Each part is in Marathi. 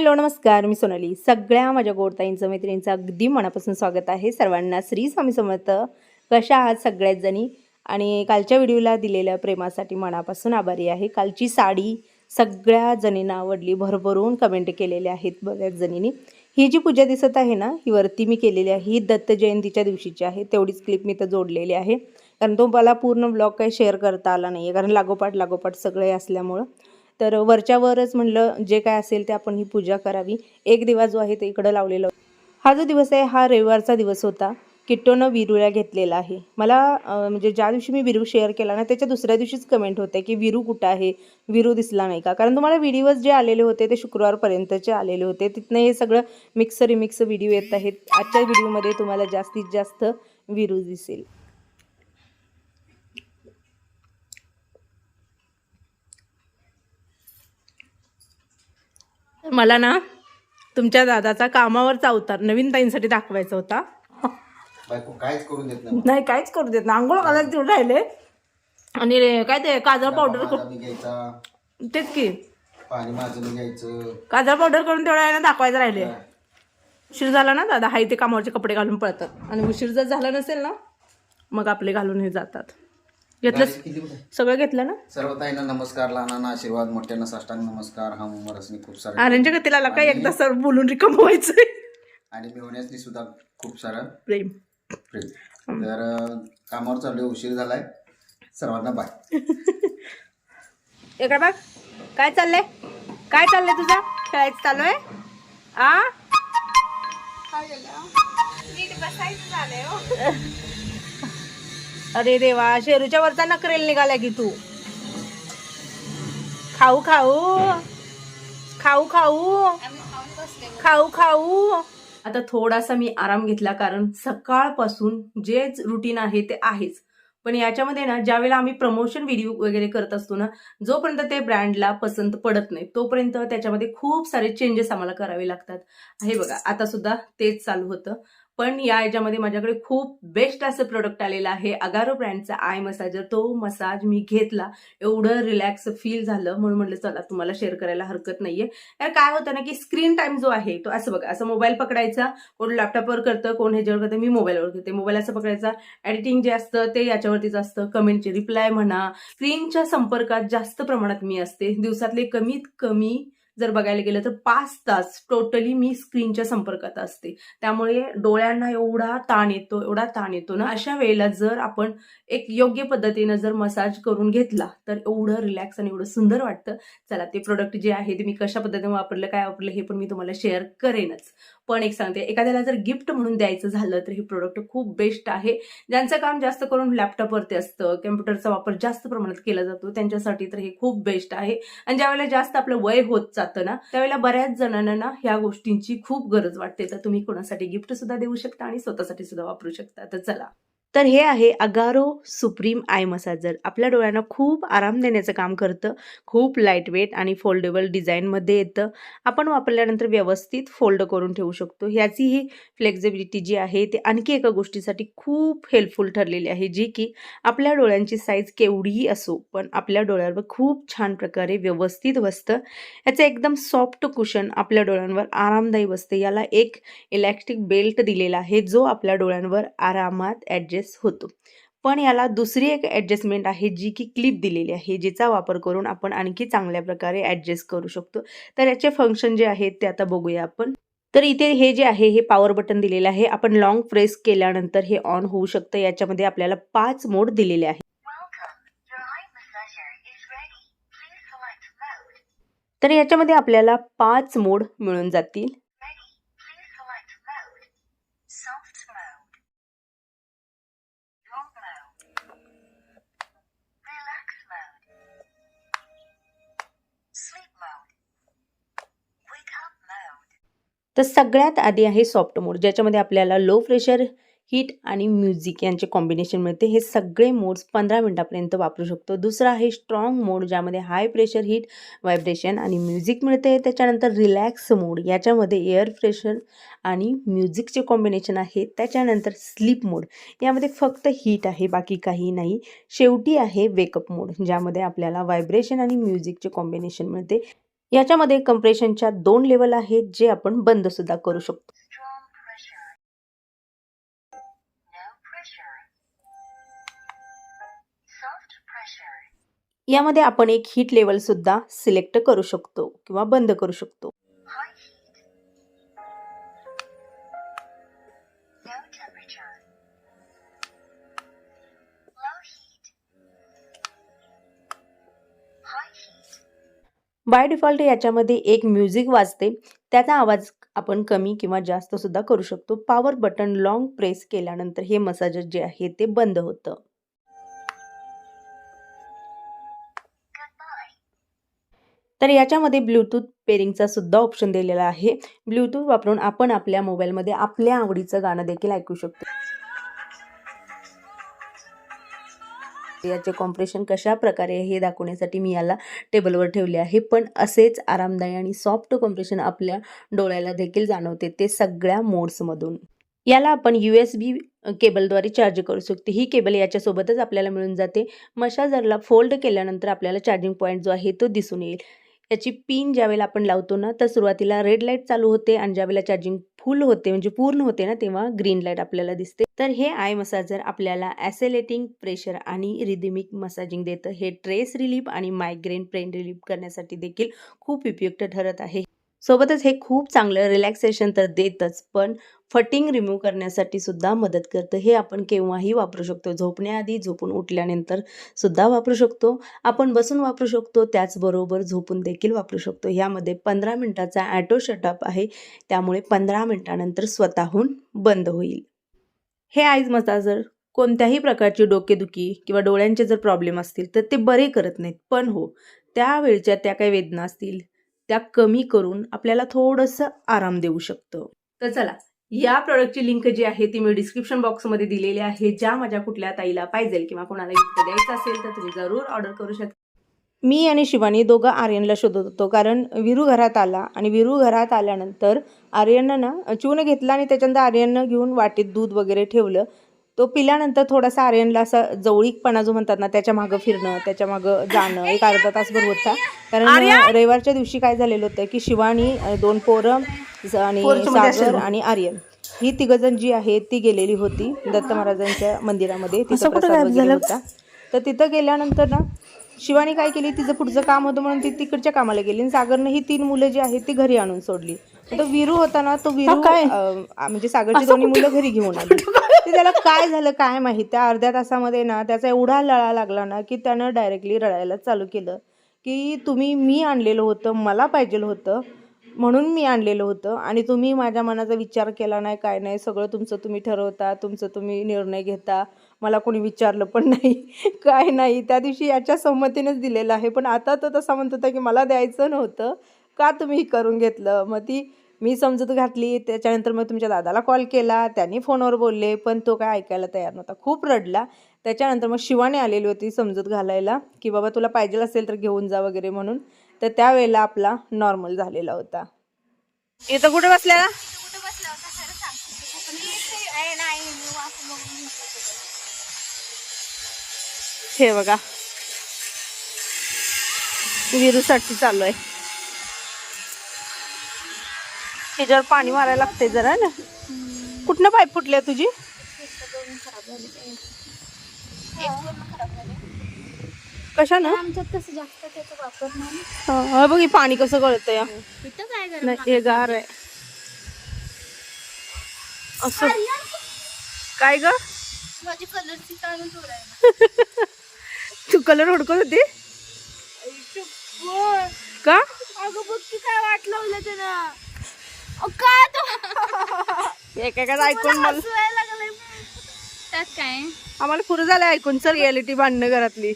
हॅलो नमस्कार. मी सोनाली. सगळ्या माझ्या गोडताईंचं मैत्रिणींचं अगदी मनापासून स्वागत आहे. सर्वांना श्री स्वामी समर्थ. कशा आहात सगळ्याच जणी? आणि कालच्या व्हिडिओला दिलेल्या प्रेमासाठी मनापासून आभारी आहे. कालची साडी सगळ्या जणींना आवडली. भरभरून कमेंट केलेल्या आहेत बऱ्याच जणींनी. ही जी पूजा दिसत आहे ना ही वरती मी केलेली आहे. ही दत्त जयंतीच्या दिवशीची आहे. तेवढीच क्लिप मी तर जोडलेली आहे. कारण तो मला पूर्ण ब्लॉग काही शेअर करता आला नाही आहे कारण लागोपाठ लागोपाठ सगळे असल्यामुळं. तर वरच्यावरच म्हणलं जे काय असेल ते आपण ही पूजा करावी. एक दिवा जो आहे ते इकडं लावलेला हा जो दिवस आहे हा रविवारचा दिवस होता. किट्टोनं विरूला घेतलेला आहे. मला म्हणजे ज्या दिवशी मी विरू शेअर केला ना त्याच्या दुसऱ्या दिवशीच कमेंट होते की विरू कुठं आहे? विरू दिसला नाही का? कारण तुम्हाला व्हिडिओज जे आलेले होते ते शुक्रवारपर्यंतचे आलेले होते. तिथनं हे सगळं मिक्स रिमिक्स व्हिडिओ येत आहेत. आजच्या व्हिडिओमध्ये तुम्हाला जास्तीत जास्त विरू दिसेल. मला ना तुमच्या दादाचा कामावरचा अवतार नवीन ताईंसाठी दाखवायचा होता. बायको काहीच करून देत नाही. काहीच करू देत ना आंघोळ घालायला तेवढे राहिले. आणि काय ते काजळ पावडर घ्यायचा. तेच की. पाणी माझं मी घ्यायचं. काजळ पावडर करून तेवढ्या वेळेला दाखवायचं राहिले. उशीर झाला ना दादा? हाय ते कामावरचे कपडे घालून पळतात. आणि उशीर जर झाला नसेल ना मग आपले घालून हे जातात. घेतलं? सगळं घेतलं ना? सर्व ताईंना नमस्कार लहानांना आशीर्वाद मोठ्यांना साष्टांग नमस्कार. हा उमरसनी खूप सारे आर्यांच्या गतीला आला काय? एकदा सर बोलून रिकम व्हायचंय. आणि मी होण्यासनी सुद्धा खूप सारं प्रेम. प्रेम. तर कामावर चाललोय उशीर झालाय. सर्वांना बाय इकडे बघ. काय चाललंय? काय चाललंय तुझं? खेळायचं चालू आहे आ अरे देवा शेरूच्या वरचा नकरेल निघाला की तू. खाऊ खाऊ. खाऊ खाऊ. खाऊ खाऊ. आता थोडासा मी आराम घेतला कारण सकाळपासून जेच रुटीन आहे ते आहेच. पण याच्यामध्ये ना ज्यावेळेला आम्ही प्रमोशन व्हिडिओ वगैरे करत असतो ना जोपर्यंत ते ब्रँडला पसंत पडत नाही तोपर्यंत त्याच्यामध्ये खूप सारे चेंजेस आम्हाला करावे लागतात. हे बघा आता सुद्धा तेच चालू होतं. पण या याच्यामध्ये माझ्याकडे खूप बेस्ट असं प्रोडक्ट आलेलं आहे. अगारो ब्रँडचा आय मसाजर तो मसाज मी घेतला. एवढं रिलॅक्स फील झालं. म्हणून म्हटलं चला तुम्हाला शेअर करायला हरकत नाहीये. यार काय होतं ना की स्क्रीन टाइम जो आहे तो असं बघा असं मोबाईल पकडायचा कोण लॅपटॉपवर करतं कोण ह्याच्यावर करतं मी मोबाईलवर करते. मोबाईल असं पकडायचा एडिटिंग जे असतं ते याच्यावरतीच असतं कमेंटचे रिप्लाय म्हणा. स्क्रीनच्या संपर्कात जास्त प्रमाणात मी असते. दिवसातले कमीत कमी जर बघायला गेलं तर पाच तास टोटली मी स्क्रीनच्या संपर्कात असते. त्यामुळे डोळ्यांना एवढा ताण येतो एवढा ताण येतो ना अशा वेळेला जर आपण एक योग्य पद्धतीनं जर मसाज करून घेतला तर एवढं रिलॅक्स आणि एवढं सुंदर वाटतं. चला ते प्रोडक्ट जे आहे ते मी कशा पद्धतीने वापरलं काय वापरलं हे पण मी तुम्हाला शेअर करेनच. पण एक सांगते एखाद्याला जर गिफ्ट म्हणून द्यायचं झालं तर हे प्रोडक्ट खूप बेस्ट आहे. ज्यांचं काम जास्त करून लॅपटॉपवरती असतं कम्प्युटरचा वापर जास्त प्रमाणात केला जातो त्यांच्यासाठी तर हे खूप बेस्ट आहे. आणि ज्यावेळेला जास्त आपलं वय होत जातं ना त्यावेळेला बऱ्याच जणांना ना ह्या गोष्टींची खूप गरज वाटते. तर तुम्ही कोणासाठी गिफ्ट सुद्धा देऊ शकता आणि स्वतःसाठी सुद्धा वापरू शकता. तर चला. तर हे आहे अगारो सुप्रीम आय मसाजर आपल्या डोळ्यांना खूप आराम देण्याचं काम करतं खूप लाईटवेट आणि फोल्डेबल डिझाईनमध्ये येतं आपण वापरल्यानंतर व्यवस्थित फोल्ड करून ठेवू शकतो. ह्याची ही फ्लेक्झिबिलिटी जी आहे ते आणखी एका गोष्टीसाठी खूप हेल्पफुल ठरलेली आहे जी की आपल्या डोळ्यांची साईज केवढीही असो पण आपल्या डोळ्यांवर खूप छान प्रकारे व्यवस्थित बसतं. याचं एकदम सॉफ्ट कुशन आपल्या डोळ्यांवर आरामदायी बसते. याला एक इलेक्ट्रिक बेल्ट दिलेला आहे जो आपल्या डोळ्यांवर आरामात ॲडजस्ट होतो. पण याला दुसरी एक ॲडजस्टमेंट आहे जी की क्लिप दिलेली आहे जिचा वापर करून आपण आणखी चांगल्या प्रकारे ॲडजस्ट करू शकतो. तर याचे फंक्शन जे आहेत ते आता बघूया आपण. तर इथे हे जे आहे हे पॉवर बटन दिलेलं आहे. आपण लॉंग प्रेस केल्यानंतर हे ऑन होऊ शकतं. याच्यामध्ये आपल्याला पाच मोड दिलेले आहे तर याच्यामध्ये आपल्याला पाच मोड मिळून जातील. तर सगळ्यात आधी आहे सॉफ्ट मोड ज्याच्यामध्ये आपल्याला लो प्रेशर हीट आणि म्युझिक यांचे कॉम्बिनेशन मिळते. हे सगळे मोड्स पंधरा मिनटापर्यंत वापरू शकतो. दुसरा आहे स्ट्रॉंग मोड ज्यामध्ये हाय प्रेशर हीट व्हायब्रेशन आणि म्युझिक मिळते. त्याच्यानंतर रिलॅक्स मोड याच्यामध्ये एअर प्रेशर आणि म्युझिकचे कॉम्बिनेशन आहे. त्याच्यानंतर स्लीप मोड यामध्ये फक्त हीट आहे बाकी काही नाही. शेवटी आहे वेकअप मोड ज्यामध्ये आपल्याला व्हायब्रेशन आणि म्युझिकचे कॉम्बिनेशन मिळते. याच्यामध्ये कंप्रेशनच्या दोन लेवल आहेत जे आपण बंद सुद्धा करू शकतो. यामध्ये आपण एक हीट लेवल सुद्धा सिलेक्ट करू शकतो किंवा बंद करू शकतो. बाय डिफॉल्ट याच्यामध्ये एक म्युझिक वाजते. त्याचा आवाज आपण कमी किंवा जास्त सुद्धा करू शकतो. पॉवर बटन लॉंग प्रेस केल्यानंतर हे मसाजर जे आहे ते बंद होतं. तर याच्यामध्ये ब्लूटूथ पेरिंगचा सुद्धा ऑप्शन दिलेला आहे. ब्लूटूथ वापरून आपण आपल्या मोबाईलमध्ये आपल्या आवडीचं गाणं देखील ऐकू शकतो. याचे कॉम्प्रेशन कशा प्रकारे हे दाखवण्यासाठी मी याला टेबलवर ठेवले आहे. पण असेच आरामदायी आणि सॉफ्ट कॉम्प्रेशन आपल्या डोळ्याला देखील जाणवते ते सगळ्या मोड्समधून याला आपण यू एस बी केबलद्वारे चार्ज करू शकतो. ही केबल याच्यासोबतच आपल्याला मिळून जाते. मशाजरला फोल्ड केल्यानंतर आपल्याला चार्जिंग पॉईंट जो आहे तो दिसून येईल. याची पिन ज्यावेळेला आपण लावतो ना तर सुरुवातीला रेड लाइट चालू होते आणि ज्यावेळेला चार्जिंग फुल होते म्हणजे पूर्ण होते ना तेव्हा ग्रीन लाइट आपल्याला दिसते. तर हे आय मसाजर आपल्याला ॲसेलेटिंग प्रेशर आणि रिदिमिक मसाजिंग देतं. हे ट्रेस रिलीफ आणि मायग्रेन पेन रिलीफ करण्यासाठी देखील खूप उपयुक्त ठरत आहे. सोबतच हे खूप चांगलं रिलॅक्सेशन तर देतच पण फटिंग रिमूव्ह करण्यासाठी सुद्धा मदत करतं. हे आपण केव्हाही वापरू शकतो. झोपण्याआधी झोपून उठल्यानंतर सुद्धा वापरू शकतो. आपण बसून वापरू शकतो त्याचबरोबर झोपून देखील वापरू शकतो. ह्यामध्ये पंधरा मिनटाचा ॲटो शटअप आहे. त्यामुळे पंधरा मिनटानंतर स्वतःहून बंद होईल. हे आईज मसाजर कोणत्याही प्रकारची डोकेदुखी किंवा डोळ्यांचे जर प्रॉब्लेम असतील तर ते बरे करत नाहीत. पण हो त्यावेळच्या त्या काही वेदना असतील त्या कमी करून आपल्याला थोडंसं आराम देऊ शकतं. तर चला या प्रॉडक्टची लिंक जी आहे ती मी डिस्क्रिप्शन बॉक्समध्ये दिलेली आहे. ज्या माझ्या कुठल्या ताईला पाहिजे किंवा कोणाला गिफ्ट द्यायचं असेल तर तुम्ही जरूर ऑर्डर करू शकता मी आणि शिवानी दोघं आर्यनला शोधत होतो कारण विरू घरात आला आणि विरू घरात आल्यानंतर आर्यननं ना चून घेतला आणि त्याच्यानंतर आर्यननं घेऊन वाटीत दूध वगैरे ठेवलं. तो पिल्यानंतर थोडासा आर्यनला असा जवळीकपणा जो म्हणतात ना त्याच्या मागं फिरणं त्याच्या मागं जाणं एक अर्धा तासभर होता कारण रविवारच्या दिवशी काय झालेलं होतं की शिवानी दोन पोरं आणि सागर आणि आर्यन ही तिघजण जी आहे ती गेलेली होती दत्त महाराजांच्या मंदिरामध्ये. तिथं प्रसाद वगैरे होता. तर तिथं गेल्यानंतर ना शिवानी काय केली तिचं पुढचं काम होतं म्हणून ती तिकडच्या कामाला गेली आणि सागरनं ही तीन मुलं जी आहेत ती घरी आणून सोडली. तो विरू होता ना तो विरू अं, म्हणजे सागरची दोन्ही मुलं घरी घेऊन आली. ते त्याला काय झालं काय माहिती? त्या अर्ध्या तासामध्ये ना त्याचा एवढा लळा लागला ना की त्यानं डायरेक्टली रडायला चालू केलं की तुम्ही मी आणलेलं होतं मला पाहिजेल होतं म्हणून मी आणलेलं होतं आणि तुम्ही माझ्या मनाचा विचार केला नाही काय नाही सगळं तुमचं तुम्ही ठरवता तुमचं तुम्ही निर्णय घेता मला कोणी विचारलं पण नाही काय नाही त्या दिवशी याच्या संमतीनेच दिलेलं आहे पण आता तो तसा म्हणत होता की मला द्यायचं नव्हतं का तुम्ही करून घेतलं? मग ती मी समजूत घातली त्याच्यानंतर मग तुमच्या दादाला कॉल केला त्यांनी फोनवर बोलले पण तो काय ऐकायला तयार नव्हता. खूप रडला. त्याच्यानंतर मग शिवाने आलेली होती समजूत घालायला की बाबा तुला पाहिजे असेल तर घेऊन जा वगैरे म्हणून. तर त्यावेळेला आपला नॉर्मल झालेला होता. इथं कुठे बसल्या? हे बघा. विरूसाठी चालू आहे. ह्याच्यावर पाणी मारायला लागते जरा ना? कुठनं पाईप फुटल्या तुझी? कशा ना आमच्यात कसं जास्त त्याचा वापर नाही हा, बघ हे पाणी कसं गळतं या इथं काय करत नाही हे गार आहे. असं. काय ग? माझी कलरची काढून सोडायला तू कलर हुडकत होती? का अगं बघ की काय वाट लावलं त्यानं. एकेकाच ऐकून मला हसवायला लागलंय. त्यात काय? आम्हाला पुरं झालं ऐकून सर रियालिटी बांधणं घरातली.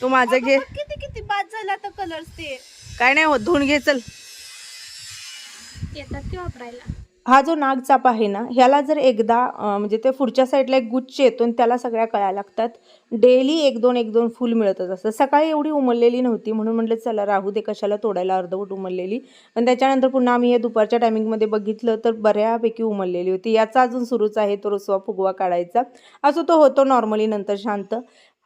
तू माझं घे. किती किती बाद झाला आता कलर्स ते. काय नाही होत धुवून घे चल. येतात ते वापरायला. हा जो नागचाप आहे ना ह्याला जर एकदा म्हणजे ते पुढच्या साईडला एक गुच्छ येतो आणि त्याला सगळ्या कळ्या लागतात. डेली एक दोन एक दोन फुल मिळतच असतं सकाळी एवढी उमललेली नव्हती म्हणून म्हटलं चला राहू दे कशाला तोडायला अर्धवट उमललेली. पण त्याच्यानंतर पुन्हा आम्ही हे दुपारच्या टायमिंगमध्ये बघितलं तर बऱ्यापैकी उमललेली होती. याचा अजून सुरूच आहे तो रुसवा फुगवा काढायचा. असं तो होतो नॉर्मली नंतर शांत.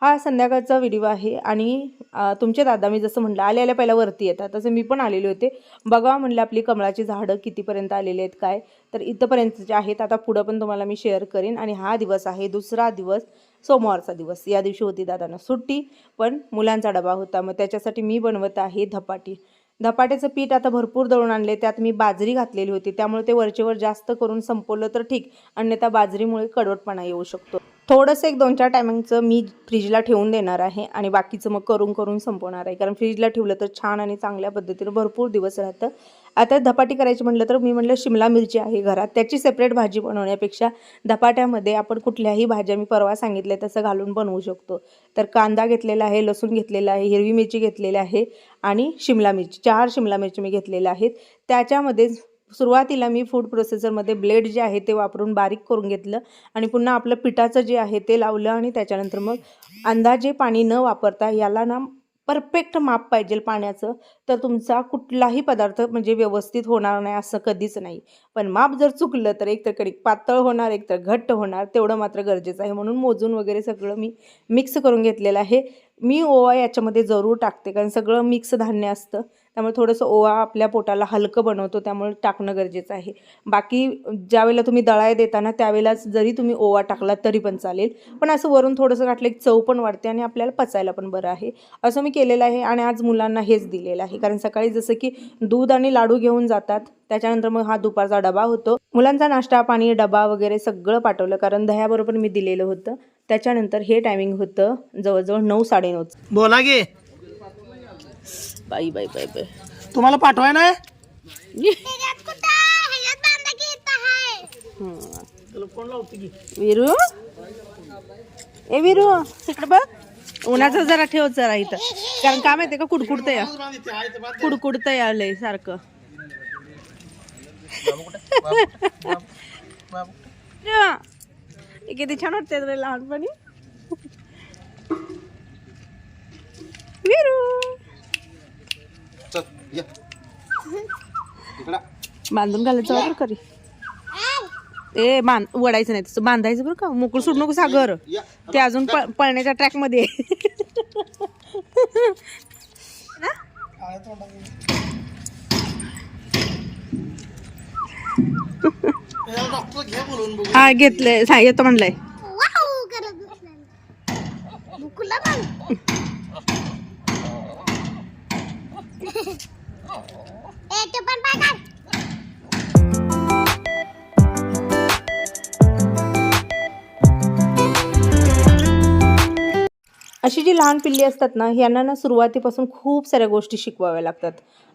हा संध्याकाळचा व्हिडिओ आहे आणि तुमच्या तुमचे दादा मी जसं म्हटलं आले आल्या पहिला वरती येतात. तसं मी पण आलेले होते. बघा म्हणलं आपली कमळाची झाडं कितीपर्यंत आलेली आहेत काय? तर इथंपर्यंतचे आहेत आता पुढं पण तुम्हाला मी शेअर करेन. आणि हा दिवस आहे दुसरा दिवस सोमवारचा दिवस. या दिवशी होती दादांना सुट्टी पण मुलांचा डबा होता. मग त्याच्यासाठी मी बनवत आहे धपाटी. धपाट्याचं पीठ आता भरपूर दळून आणले. त्यात मी बाजरी घातलेली होती. त्यामुळे ते वरचेवर जास्त करून संपवलं तर ठीक. अन्यथा बाजरीमुळे कडवटपणा येऊ शकतो. थोडंसं एक दोन चार टायमिंगचं मी फ्रीजला ठेवून देणार आहे आणि बाकीचं मग करून करून संपवणार आहे. कारण फ्रीजला ठेवलं तर छान आणि चांगल्या पद्धतीनं भरपूर दिवस राहतं. आता धपाटी करायची म्हटलं तर मी म्हटलं शिमला मिरची आहे घरात. त्याची सेपरेट भाजी बनवण्यापेक्षा धपाट्यामध्ये आपण कुठल्याही भाज्या मी परवा सांगितल्या तसं घालून बनवू शकतो. तर कांदा घेतलेला आहे लसूण घेतलेला आहे हिरवी मिरची घेतलेली आहे आणि शिमला मिरची चार शिमला मिरची मी घेतलेल्या आहेत. त्याच्यामध्ये सुरुवातीला मी फूड प्रोसेसरमध्ये ब्लेड जे आहे ते वापरून बारीक करून घेतलं आणि पुन्हा आपलं पिठाचं जे आहे ते लावलं आणि त्याच्यानंतर मग अंदाजे पाणी न वापरता याला ना परफेक्ट माप पाहिजे पाण्याचं. तर तुमचा कुठलाही पदार्थ म्हणजे व्यवस्थित होणार नाही असं कधीच नाही. पण माप जर चुकलं तर एकतर कधी पातळ होणार एकतर घट्ट होणार तेवढं मात्र गरजेचं आहे. म्हणून मोजून वगैरे सगळं मी मिक्स करून घेतलेलं आहे. मी ओवा याच्यामध्ये जरूर टाकते कारण सगळं मिक्स धान्य असतं. त्यामुळे थोडंसं ओवा आपल्या पोटाला हलकं बनवतो त्यामुळे टाकणं गरजेचं आहे. बाकी ज्यावेळेला तुम्ही दळाय देताना त्यावेळेला जरी तुम्ही ओवा टाकला तरी पण चालेल. पण असं वरून थोडंसं घातलं एक चव पण वाढते आणि आपल्याला पचायला पण बरं आहे. असं मी केलेलं आहे आणि आज मुलांना हेच दिलेलं आहे. कारण सकाळी जसं की दूध आणि लाडू घेऊन जातात त्याच्यानंतर मग हा दुपारचा डबा होतो. मुलांचा नाश्ता पाणी डबा वगैरे सगळं पाठवलं. कारण दह्याबरोबर मी दिलेलं होतं. त्याच्यानंतर हे टायमिंग होतं जवळजवळ नऊ साडेनऊचं. बोला गे. बाई बाई बाई बाई. तुम्हाला पाठवाय ना विरू? ए विरू इकडे बघ. उन्हाचं जरा ठेव जरा इथं. कारण काय माहितीये का कुडकुडतंय? या सारखं. या. हे किती छान वाटते रे लहानपणी. विरू! या. इकडं. बांधून घालायचं बरं करी ए बांध वडायचं नाही तसं. बांधायचं बरं का? मोकळं सोडू नको सागर. या. ते अजून प- पळण्याच्या ट्रॅकमध्ये. आहे. डॉक्टर घ्या बोलून बघू हा घेतलंय. सा- येतो म्हणलंय. वाव करत अशी जी लहान पिल्ली असतात ना यांना ना सुरुवातीपासून खूप साऱ्या गोष्टी शिकवाव्या लागतात.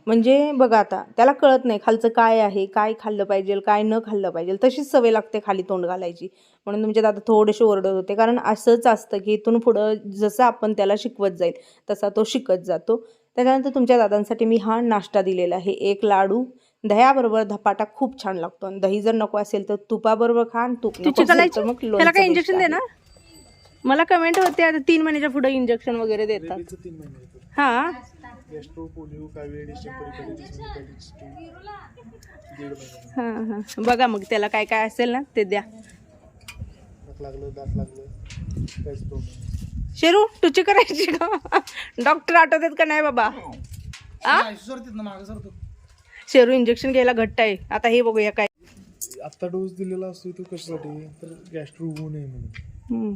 म्हणजे बघा आता त्याला कळत नाही खालचं काय आहे काय खाल्लं पाहिजे काय न खाल्लं पाहिजे. तशीच सवय लागते खाली तोंड घालायची. म्हणून तुमचे दादा थोडेसे ओरडत होते कारण असंच असतं की इथून पुढं जसं आपण त्याला शिकवत जाईल तसा तो शिकत जातो. त्याच्यानंतर तुमच्या दादांसाठी मी हा नाश्ता दिलेला आहे. एक लाडू. दह्याबरोबर धपाटा खूप छान लागतो. आणि दही जर नको असेल तर तुपाबरोबर खा आणि तूप नको असेल तर मग लोणचं काय इंजेक्शन. देणार? मला कमेंट होते आता तीन महिन्याच्या पुढे इंजेक्शन वगैरे देतात. हा? हा हा. बघा मग त्याला काय काय असेल ना ते द्या. लागलं दात लागलं. शेरू टुची करायची का? डॉक्टर आठवतात का नाही बाबा? आ? सरतीत ना मागं सरतो शेरू इंजेक्शन घ्यायला घट्ट आहे. आता हे बघूया काय. आत्ता डोस दिलेला असतो तो कशासाठी? तर गॅस्ट्रो होऊ नये म्हणून. हम्म.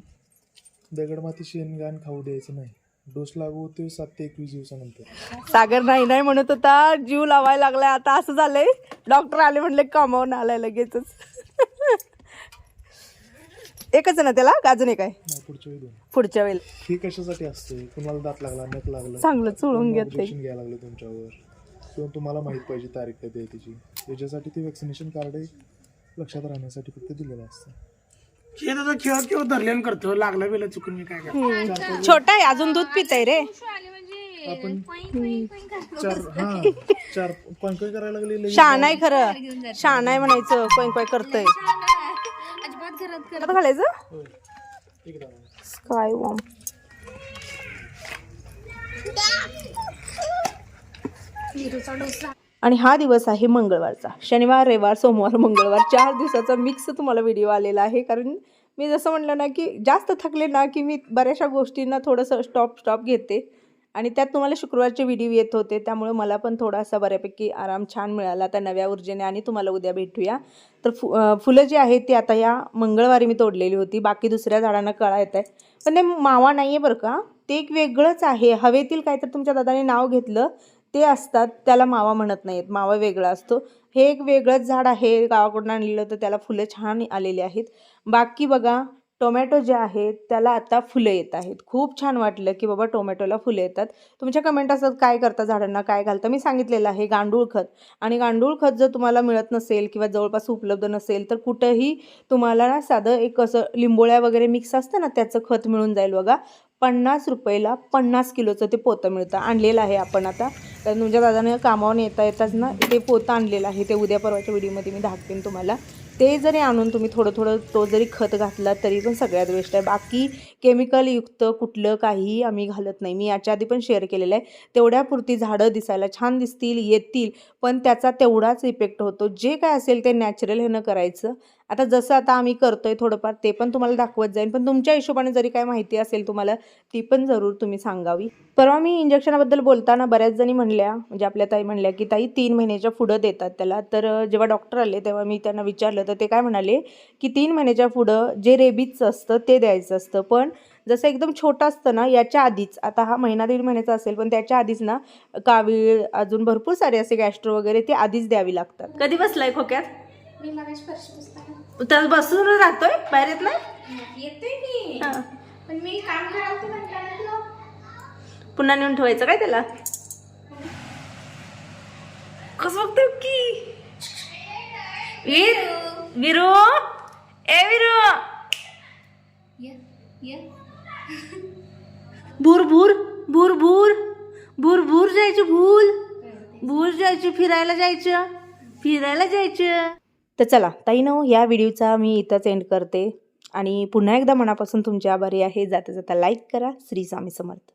दगड माती शेण घाण खाऊ द्यायचं नाही. डोस लागू होते सात ते एकवीस दिवसानंतर. सागर नाही नाही म्हणत होता जीव लावायला लागलाय. आता असं झालंय. डॉक्टर आले म्हणले कमावून आलाय लगेचच. एकच आहे ना त्याला? का अजून एक आहे? नाही पुढच्या वेळी दोन. पुढच्या वेळेला हे कशासाठी असते? कुणाला दात लागला नक लागलं? चांगलं चोळून घेते. इंजेक्शन घ्यायला लागलं तुमच्यावर. किंवा तुम्हाला माहीत पाहिजे तारीख कधी आहे त्याची त्याच्यासाठी ते वॅक्सिनेशन कार्ड लक्षात राहण्यासाठी फक्त दिलेलं असतं. हे तर खेळ खेळ धरल्यान करतो? लागला बेला चुकून मी काय करतो? छोटा आहे अजून दूध पिताय रे. आपण चार हा चार कोण कोण करायला लागले? शान आहे खरं. शान आहे म्हणायचं कोण कोण करतय. आता घालायचं? स्काय वॉम आणि. हा दिवस आहे मंगळवारचा. शनिवार रविवार सोमवार मंगळवार चार दिवसाचा मिक्स तुम्हाला व्हिडिओ आलेला आहे. कारण मी जसं म्हणलं ना की जास्त थकले ना की मी बऱ्याचशा गोष्टींना थोडंसं स्टॉप स्टॉप घेते. आणि त्यात तुम्हाला शुक्रवारचे व्हिडिओ येत होते त्यामुळे मला पण थोडासा बऱ्यापैकी आराम छान मिळाला आता नव्या ऊर्जेने आणि तुम्हाला उद्या भेटूया. तर फु फुलं जी आहेत ती आता या मंगळवारी मी तोडलेली होती बाकी दुसऱ्या झाडांना कळा येत आहे. पण ते मावा नाही आहे बरं का ते एक वेगळंच आहे. हवेतील काय तर तुमच्या दादाने नाव घेतलं ते असतात त्याला मावा म्हणत नाहीत मावा वेगळा असतो. हे एक वेगळंच झाड आहे गावाकडून आणलेलं तर त्याला फुलं छान आलेली आहेत. बाकी बघा टोमॅटो जे आहेत त्याला आता फुलं येत आहेत. खूप छान वाटलं की बाबा टोमॅटोला फुलं येतात. तुमच्या कमेंट असतात काय करता झाडांना? काय घालता? मी सांगितलेलं आहे गांडूळ खत. आणि गांडूळ खत जर तुम्हाला मिळत नसेल किंवा जवळपास उपलब्ध नसेल तर कुठंही तुम्हाला ना साधं एक असं लिंबोळ्या वगैरे मिक्स असतं ना त्याचं खत मिळून जाईल बघा. पन्नास रुपयाला पन्नास किलोचं ते पोतं मिळतं. आणलेलं आहे आपण आता. तर तुमच्या दादाने कामावून येता येताच ना ते पोतं आणलेलं आहे. ते उद्या परवाच्या व्हिडिओमध्ये मी दाखवेन तुम्हाला. ते जरी आणून तुम्ही थोडं थोडं तो जरी खत घातला तरी पण सगळ्यात बेस्ट आहे. बाकी केमिकलयुक्त कुठलं काहीही आम्ही घालत नाही. मी याच्या आधी पण शेअर केलेलं आहे. तेवढ्यापुरती झाडं दिसायला छान दिसतील येतील पण त्याचा तेवढाच इफेक्ट होतो. जे काय असेल ते नॅचरल ह्यानं करायचं. आता जसं आता आम्ही करतोय थोडंफार ते पण तुम्हाला दाखवत जाईल पण तुमच्या हिशोबाने जरी काय माहिती असेल तुम्हाला ती पण जरूर तुम्ही सांगावी. परवा मी इंजेक्शनाबद्दल बोलताना बऱ्याच जणी म्हणल्या म्हणजे आपल्या ताई म्हणल्या की ताई तीन महिन्याच्या पुढं देतात त्याला. तर जेव्हा डॉक्टर आले तेव्हा मी त्यांना विचारलं तर ते काय म्हणाले की तीन महिन्याच्या पुढं जे रेबीजचं असतं ते द्यायचं असतं. पण जसं एकदम छोटं असतं ना याच्या आधीच आता हा महिना दीड महिन्याचा असेल पण त्याच्या आधीच ना कावीळ अजून भरपूर सारे असे गॅस्ट्रो वगैरे ते आधीच द्यावी लागतात. कधी बसलाय खोक्यात? मी तर बसून राहतोय? बाहेर येत नाही? मी. पण मी काम करावं तर म्हटलं पुन्हा नेऊन ठेवायचं काय त्याला? कसं बघतोय की? वीर विरू ए विरू! भूर भूर भूर भूर. भूर भूर जायची भूल. भूर जायची फिरायला जायचं. फिरायला जायचं. तर चला ताईनो या व्हिडिओचा मी इथंच एंड करते. आणि पुन्हा एकदा मनापासून तुमचे आभारी आहे. जाता जाता लाईक करा. श्री स्वामी समर्थ.